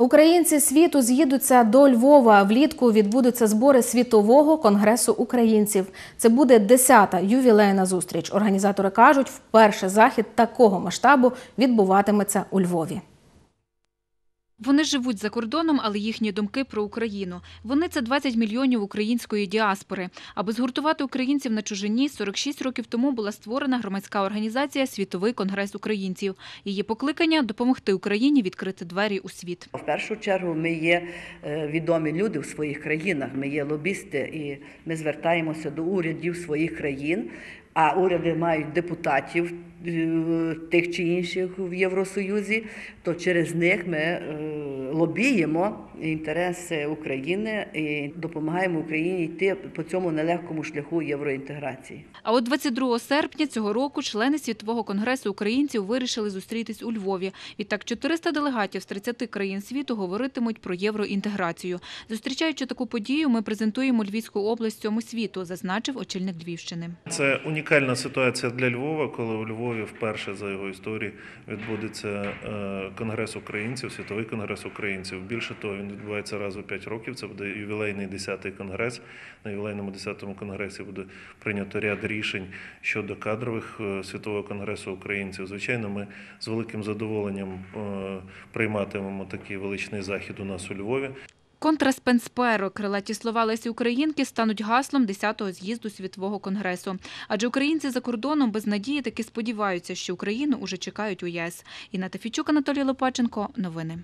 Українці світу з'їдуться до Львова. Влітку відбудуться збори світового конгресу українців. Це буде 10-та ювілейна зустріч. Організатори кажуть, вперше захід такого масштабу відбуватиметься у Львові. Вони живуть за кордоном, але їхні думки про Україну. Вони це 20 мільйонів української діаспори. Аби згуртувати українців на чужині, 46 років тому була створена громадська організація Світовий конгрес українців. Її покликання допомогти Україні відкрити двері у світ. В першу чергу ми є е, відомі люди в своїх країнах, ми є лобісти, і ми звертаємося до урядів своїх країн. А уряди мають депутатів тих чи інших в Євросоюзі, то через них ми е, лобіємо інтереси України і допомагаємо Україні йти по цьому нелегкому шляху євроінтеграції. А от 22 серпня цього року члени Світового конгресу українців вирішили зустрітись у Львові. Відтак 400 делегатів з 30 країн світу говоритимуть про євроінтеграцію. Зустрічаючи таку подію, ми презентуємо Львівську область цьому світу, зазначив очільник Львівщини. Це унікальна ситуація для Львова, коли у Львові вперше за його історії відбудеться е, конгрес українців, світовий конгрес українців. Більше того, він відбувається раз у 5 років. Це буде ювілейний 10-й конгрес. На ювілейному 10-му конгресі буде прийнято ряд рішень щодо кадрових е, світового конгресу українців. Звичайно, ми з великим задоволенням е, прийматимемо такий величний захід у нас у Львові. Контраспенсперо, крилаті слова Лесі Українки стануть гаслом 10-го з'їзду Світового конгресу. Адже українці за кордоном без надії таки сподіваються, що Україну уже чекають у ЄС. Інна Тафійчук, Анатолій Лопаченко. Новини.